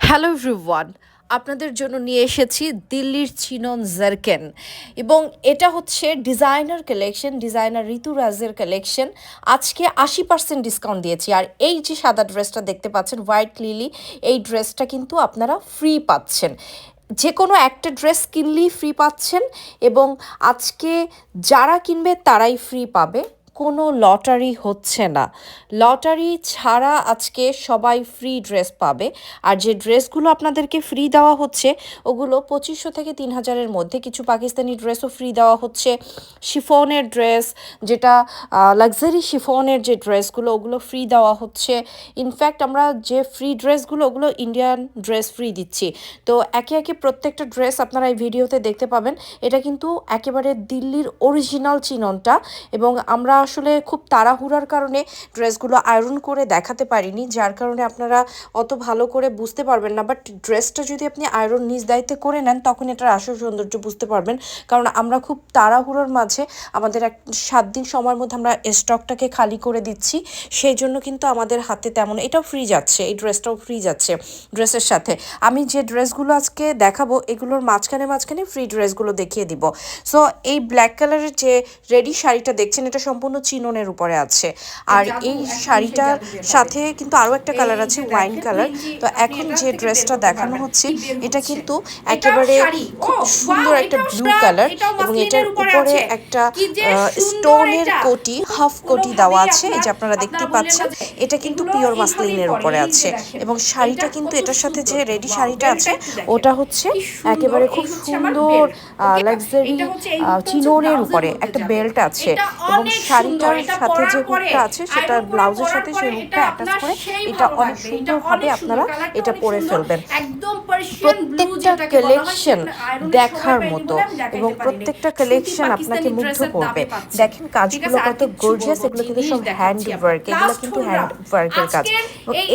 Hello everyone, আপনাদের জন্য নিয়ে এসেছি দিল্লির চিনন জারকেন। এবং এটা হচ্ছে ডিজাইনার কালেকশন, ডিজাইনার ঋতুরাজের কালেকশন। আজকে আশি পার্সেন্ট ডিসকাউন্ট দিয়েছি। আর এই যে সাদা ড্রেসটা দেখতে পাচ্ছেন, হোয়াইট লিলি, এই ড্রেসটা কিন্তু আপনারা ফ্রি পাচ্ছেন। যে কোনো একটা ড্রেস কিনলেই ফ্রি পাচ্ছেন এবং আজকে যারা কিনবে তারাই ফ্রি পাবে। কোনো লটারি হচ্ছে না। লটারি ছাড়া আজকে সবাই ফ্রি ড্রেস পাবে। আর যে ড্রেসগুলো আপনাদেরকে ফ্রি দেওয়া হচ্ছে, ওগুলো পঁচিশশো থেকে তিন হাজারের মধ্যে কিছু পাকিস্তানি ড্রেসও ফ্রি দেওয়া হচ্ছে। শিফনের ড্রেস যেটা লাক্সারি শিফনের যে ড্রেসগুলো, ওগুলো ফ্রি দেওয়া হচ্ছে। ইনফ্যাক্ট আমরা যে ফ্রি ড্রেসগুলো ওগুলো ইন্ডিয়ান ড্রেস ফ্রি দিচ্ছি। তো একে একে প্রত্যেকটা ড্রেস আপনারা এই ভিডিওতে দেখতে পাবেন। এটা কিন্তু একেবারে দিল্লির অরিজিনাল চিননটা। এবং আমরা আসলে খুব তাড়াহুড়ার কারণে ড্রেসগুলো আয়রন করে দেখাতে পারিনি, যার কারণে আপনারা অত ভালো করে বুঝতে পারবেন না। বাট ড্রেসটা যদি আপনি আয়রন নিজ দায়িত্বে করে নেন, তখন এটার আসল সৌন্দর্য বুঝতে পারবেন। কারণ আমরা খুব তাড়াহুড়োর মাঝে আমাদের এক সাত দিন সময়ের মধ্যে আমরা স্টকটাকে খালি করে দিচ্ছি, সেই জন্য কিন্তু আমাদের হাতে তেমন, এটাও ফ্রি যাচ্ছে, এই ড্রেসটাও ফ্রি যাচ্ছে ড্রেসের সাথে। আমি যে ড্রেসগুলো আজকে দেখাবো, এগুলোর মাঝখানে মাঝখানে ফ্রি ড্রেসগুলো দেখিয়ে দিব। সো এই ব্ল্যাক কালারের যে রেডি শাড়িটা দেখছেন, এটা সম্পূর্ণ চিননের উপরে আছে। আর এই শাড়িটার সাথে কিন্তু আরও একটা কালার আছে ওয়াইন কালার তো এখন যে ড্রেসটা দেখানো হচ্ছে এটা কিন্তু একেবারে খুব সুন্দর একটা ব্লু কালার এবং এটার উপরে একটা স্টোনের কোটি হাফ কোটি দেওয়া আছে এই যে আপনারা দেখতে পাচ্ছেন এটা কিন্তু পিওর মাসলিনের উপরে আছে। এবং শাড়িটা কিন্তু এটার সাথে যে রেডি শাড়িটা আছে ওটা হচ্ছে একেবারে খুব সুন্দর লাক্সারি চিনোনের উপরে একটা বেল্ট আছে। এবং শাড়িটার সাথে যে হুকটা আছে সেটা ব্লাউজের সাথে সেই হুকটা অ্যাটাচ করে এটা অনেক সুন্দরভাবে আপনারা এটা পরে ফেলবেন। প্রত্যেকটা কালেকশন দেখার মতো এবং প্রত্যেকটা কালেকশন আপনাকে মুগ্ধ করবে। দেখেন কাজগুলো কত গর্জিয়াস এগুলো কিন্তু সব হ্যান্ড ওয়ার্ক এগুলো কিন্তু হ্যান্ড ওয়ার্কের কাজ।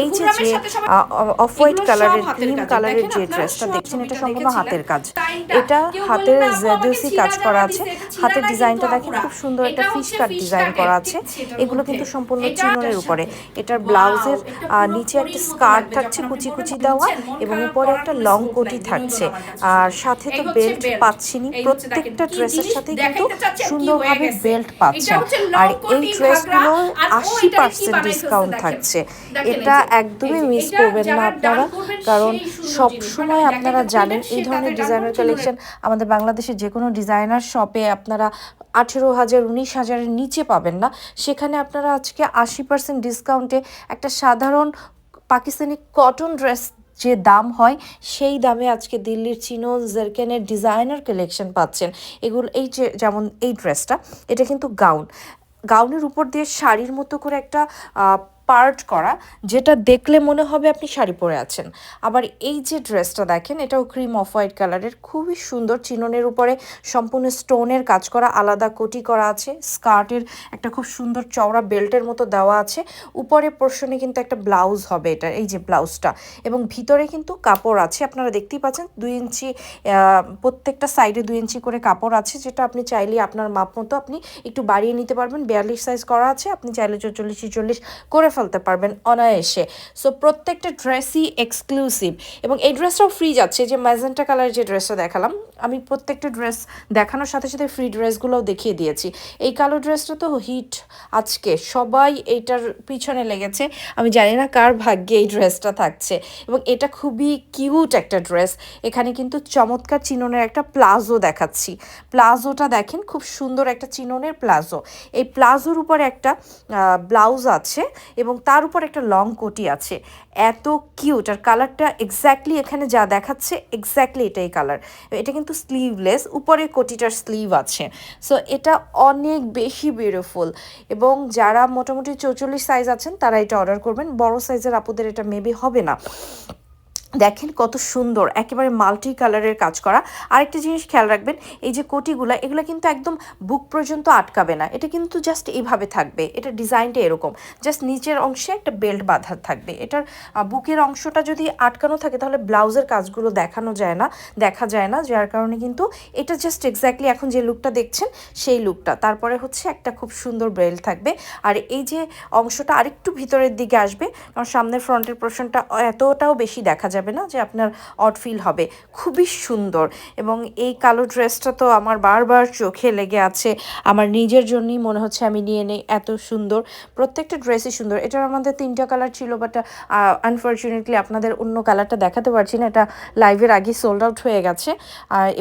এই যে যে অফ হোয়াইট কালারের ক্রিম কালারের যে ড্রেসটা দেখছেন এটা সম্পূর্ণ হাতের কাজ। এটা হাতের জেডিওসি কাজ করা আছে হাতের ডিজাইনটা দেখেন খুব সুন্দর একটা ফিশ কাট ডিজাইন করা আছে। এগুলো কিন্তু সম্পূর্ণ চিননের উপরে। এটার ব্লাউজের নিচে একটা স্কার্ট থাকছে কুচি কুচি দেওয়া এবং উপরে একটা লং কোটি থাকছে। আর সাথে তো বেল্ট পাচ্ছিনি প্রত্যেকটা ড্রেসের সাথে কিন্তু সুন্দরভাবে বেল্ট পাচ্ছেন আর এই ড্রেসগুলো আশি পার্সেন্ট ডিসকাউন্ট থাকছে। এটা একদমই মিস করবেন না আপনারা কারণ সব সময় আপনারা জানেন এই ধরনের ডিজাইনার কালেকশন আমাদের বাংলাদেশের যে কোনো ডিজাইনার শপে আপনারা আঠেরো হাজার উনিশ হাজারের নিচে পাবেন না। সেখানে আপনারা আজকে আশি পার্সেন্ট ডিসকাউন্টে একটা সাধারণ পাকিস্তানি কটন ড্রেস যে দাম হয়, সেই দামে আজকে দিল্লির চিনো জেরকেনের ডিজাইনার কালেকশন পাচ্ছেন। এগুলো, এই যে যেমন এই ড্রেসটা এটা কিন্তু গাউন গাউনের উপর দিয়ে শাড়ির মতো করে একটা পার্ট করা, যেটা দেখলে মনে হবে আপনি শাড়ি পরে আছেন। আবার এই যে ড্রেসটা দেখেন, এটাও ক্রিম অফ হোয়াইট কালারের খুবই সুন্দর চিননের উপরে সম্পূর্ণ স্টোনের কাজ করা, আলাদা কোটি করা আছে স্কার্টের একটা খুব সুন্দর চওড়া বেল্টের মতো দেওয়া আছে। উপরে পোর্শনে কিন্তু একটা ব্লাউজ হবে এটা, এই যে ব্লাউজটা এবং ভিতরে কিন্তু কাপড় আছে, আপনারা দেখতেই পাচ্ছেন দুই ইঞ্চি প্রত্যেকটা সাইডে দুই ইঞ্চি করে কাপড় আছে, যেটা আপনি চাইলে আপনার মাপ মতো আপনি একটু বাড়িয়ে নিতে পারবেন। বিয়াল্লিশ সাইজ করা আছে, আপনি চাইলে চল্লিশ ছিচল্লিশ করে ফেলতে পারবেন অনায়াসে। সো প্রত্যেকটা ড্রেসই এক্সক্লুসিভ এবং এই ড্রেসটাও ফ্রি যাচ্ছে, যে ম্যাজেন্টা কালারের যে ড্রেসটা দেখালাম, আমি প্রত্যেকটা ড্রেস দেখানোর সাথে সাথে ফ্রি ড্রেসগুলোও দেখিয়ে দিয়েছি। এই কালো ড্রেসটা তো হিট আজকে। সবাই এটার পিছনে লেগেছে। আমি জানি না কার ভাগ্যে এই ড্রেসটা থাকছে। এবং এটা খুবই কিউট একটা ড্রেস এখানে কিন্তু চমৎকার চিননের একটা প্লাজো দেখাচ্ছি। প্লাজোটা দেখেন, খুব সুন্দর একটা চিননের প্লাজো। এই প্লাজোর উপর একটা ব্লাউজ আছে। এবং তার উপর একটা লং কোটি আছে। এত কিউট আর কালারটা এক্স্যাক্টলি এখানে যা দেখাচ্ছে এক্স্যাক্টলি এটাই কালার এটা কিন্তু স্লিভলেস উপরে কোটিটার স্লিভ আছে। সো এটা অনেক বেশি বিউটিফুল এবং যারা মোটামুটি চৌচল্লিশ সাইজ আছেন, তারা এটা অর্ডার করবেন। বড় সাইজের আপুদের এটা মেবি হবে না। দেখেন কত সুন্দর, একেবারে মাল্টি কালারের কাজ করা। আরেকটা জিনিস খেয়াল রাখবেন, এই যে কোটিগুলো, এগুলো কিন্তু একদম বুক পর্যন্ত আটকাবে না। এটা কিন্তু জাস্ট এইভাবে থাকবে, এটা ডিজাইনটা এরকম। জাস্ট নিচের অংশে একটা বেল্ট বাঁধা থাকবে। এটার বুকের অংশটা যদি আটকানো থাকে, তাহলে ব্লাউজের কাজগুলো দেখানো যায় না, দেখা যায় না, যার কারণে কিন্তু এটা জাস্ট এক্স্যাক্টলি এখন যে লুকটা দেখছেন, সেই লুকটা তারপরে হচ্ছে একটা খুব সুন্দর বেল্ট থাকবে। আর এই যে অংশটা আরেকটু ভিতরের দিকে আসবে, কারণ সামনের ফ্রন্টের পোর্শনটা এতটাও বেশি দেখা যাবে যাবে না যে আপনার অড ফিল হবে। খুবই সুন্দর। এবং এই কালো ড্রেসটা তো আমার বারবার চোখে লেগে আছে। আমার নিজের জন্যই মনে হচ্ছে আমি নিয়ে নেই। এত সুন্দর। প্রত্যেকটা ড্রেসই সুন্দর। এটার আমাদের তিনটা কালার ছিল বাট আনফর্চুনেটলি আপনাদের অন্য কালারটা দেখাতে পারছি না। এটা লাইভের আগে সোল্ড আউট হয়ে গেছে।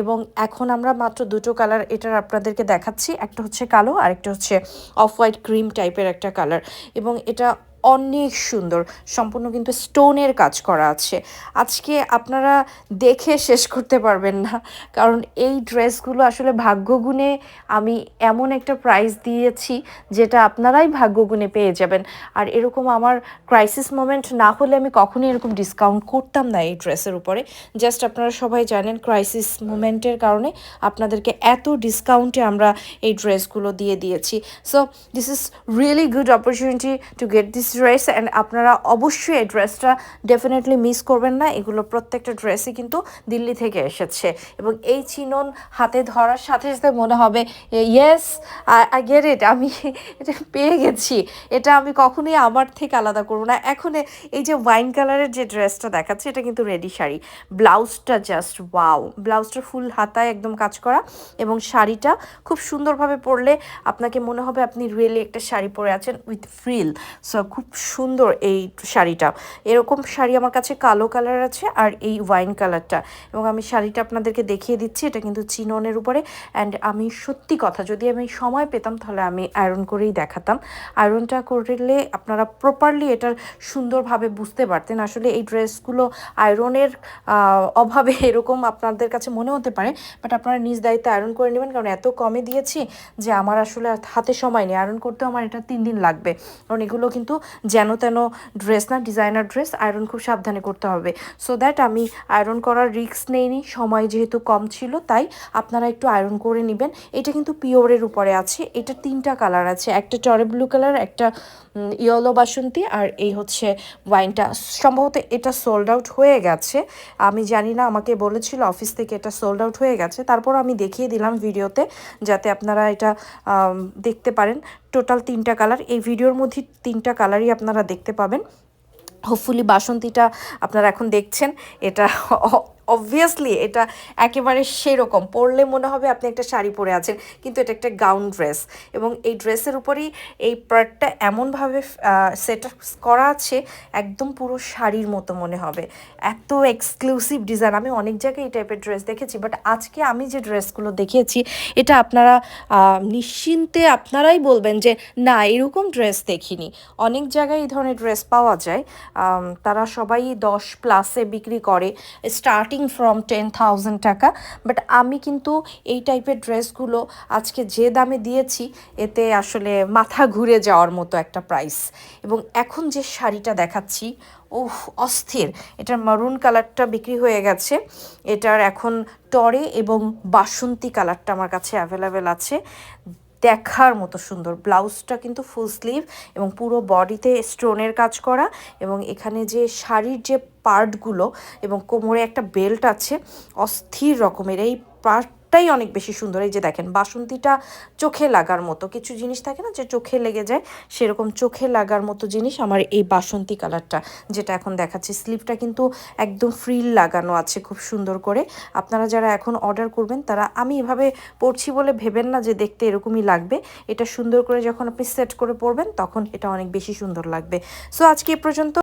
এবং এখন আমরা মাত্র দুটো কালার এটার আপনাদেরকে দেখাচ্ছি। একটা হচ্ছে কালো আর একটা হচ্ছে অফ হোয়াইট ক্রিম টাইপের একটা কালার এবং এটা অনেক সুন্দর। সম্পূর্ণ কিন্তু স্টোনের কাজ করা আছে। আজকে আপনারা দেখে শেষ করতে পারবেন না। কারণ এই ড্রেসগুলো আসলে ভাগ্যগুণে আমি এমন একটা প্রাইস দিয়েছি, যেটা আপনারাই ভাগ্যগুণে পেয়ে যাবেন। আর এরকম আমার ক্রাইসিস মোমেন্ট না হলে আমি কখনোই এরকম ডিসকাউন্ট করতাম না এই ড্রেসের উপরে। জাস্ট আপনারা সবাই জানেন ক্রাইসিস মোমেন্টের কারণে আপনাদেরকে এত ডিসকাউন্টে আমরা এই ড্রেসগুলো দিয়ে দিয়েছি। So this is really good opportunity to get this dress and আপনারা অবশ্যই এই ড্রেসটা ডেফিনেটলি মিস করবেন না। এগুলো প্রত্যেকটা ড্রেসই কিন্তু দিল্লি থেকে এসেছে। এবং এই চিনন হাতে ধরার সাথে সাথে মনে হবে ইয়েস আই গেট ইট আমি এটা পেয়ে গেছি। এটা আমি কখনোই আমার থেকে আলাদা করব না। এখন এই যে ওয়াইন কালারের যে ড্রেসটা দেখাচ্ছে, এটা কিন্তু রেডি শাড়ি। ব্লাউজটা জাস্ট ওয়াও ব্লাউজটা ফুল হাতায় একদম কাজ করা এবং শাড়িটা খুব সুন্দরভাবে পরলে আপনাকে মনে হবে আপনি রিয়েলি একটা শাড়ি পরে আছেন উইথ ফ্রিল সো খুব সুন্দর এই শাড়িটা। এরকম শাড়ি আমার কাছে কালো কালার আছে আর এই ওয়াইন কালারটা। এবং আমি শাড়িটা আপনাদেরকে দেখিয়ে দিচ্ছি, এটা কিন্তু চিননের উপরে। অ্যান্ড আমি সত্যি কথা, যদি আমি সময় পেতাম তাহলে আমি আয়রন করেই দেখাতাম। আয়রনটা করলে আপনারা প্রপারলি এটার সুন্দরভাবে বুঝতে পারতেন। আসলে এই ড্রেসগুলো আয়রনের অভাবে এরকম আপনাদের কাছে মনে হতে পারে, বাট আপনারা নিজ দায়িত্বে আয়রন করে নেবেন। কারণ এত কমে দিয়েছি যে আমার আসলে হাতে সময় নেই। আয়রন করতেও আমার এটা তিন দিন লাগবে। কারণ এগুলো কিন্তু যেন তেন ড্রেস না ডিজাইনার ড্রেস আয়রন খুব সাবধানে করতে হবে। সো দ্যাট আমি আয়রন করার রিস্ক নেইনি, সময় যেহেতু কম ছিল, তাই আপনারা একটু আয়রন করে নেবেন। এটা কিন্তু পিওরের উপরে আছে এটা তিনটা কালার আছে, একটা টরে ব্লু কালার একটা ইয়েলো বাসন্তী আর এই হচ্ছে ওয়াইনটা। সম্ভবত এটা সোল্ড আউট হয়ে গেছে। আমি জানি না, আমাকে বলেছিল অফিস থেকে এটা সোল্ড আউট হয়ে গেছে। তারপর আমি দেখিয়ে দিলাম ভিডিওতে, যাতে আপনারা এটা দেখতে পারেন। টোটাল তিনটা কালার এই ভিডিওর মধ্যে তিনটা কালারই আপনারা দেখতে পাবেন। হোপফুলি বাসন্তীটা আপনারা এখন দেখছেন। এটা অবভিয়াসলি এটা একেবারে সেরকম। পরলে মনে হবে আপনি একটা শাড়ি পরে আছেন, কিন্তু এটা একটা গাউন ড্রেস এবং এই ড্রেসের উপরেই এই পার্টটা এমনভাবে সেট করা আছে, একদম পুরো শাড়ির মতো মনে হবে। এত এক্সক্লুসিভ ডিজাইন আমি অনেক জায়গায় এই টাইপের ড্রেস দেখেছি বাট আজকে আমি যে ড্রেসগুলো দেখিয়েছি এটা আপনারা নিশ্চিন্তে আপনারাই বলবেন যে, না, এরকম ড্রেস দেখিনি। অনেক জায়গায় এই ধরনের ড্রেস পাওয়া যায়। তারা সবাই দশ প্লাসে বিক্রি করে। স্টার্টিং ফ্রম টেন থাউজেন্ড টাকা বাট আমি কিন্তু এই টাইপের ড্রেসগুলো আজকে যে দামে দিয়েছি, এতে আসলে মাথা ঘুরে যাওয়ার মতো একটা প্রাইস এবং এখন যে শাড়িটা দেখাচ্ছি ওহ অস্থির। এটার মারুন কালারটা বিক্রি হয়ে গেছে। এটার এখন টরে এবং বাসন্তী কালারটা আমার কাছে অ্যাভেলেবেল আছে। দেখার মতো সুন্দর। ব্লাউজটা কিন্তু ফুল স্লিভ এবং পুরো বডিতে স্টোনের কাজ করা এবং এখানে যে শাড়ির যে পার্টগুলো এবং কোমরে একটা বেল্ট আছে, অস্থির রকমের। এই পার্টটাই অনেক বেশি সুন্দর। এই যে দেখেন, বাসন্তীটা চোখে লাগার মতো। কিছু জিনিস থাকে না যে চোখে লেগে যায়? সেরকম চোখে লাগার মতো জিনিস আমার এই বাসন্তী কালারটা, যেটা এখন দেখাচ্ছি। স্লিভটা কিন্তু একদম ফ্রিল লাগানো আছে খুব সুন্দর করে। আপনারা যারা এখন অর্ডার করবেন, তারা আমি এভাবে পরছি বলে ভেবেন না যে দেখতে এরকমই লাগবে। এটা সুন্দর করে যখন আপনি সেট করে পরবেন, তখন এটা অনেক বেশি সুন্দর লাগবে। সো আজকে এ পর্যন্ত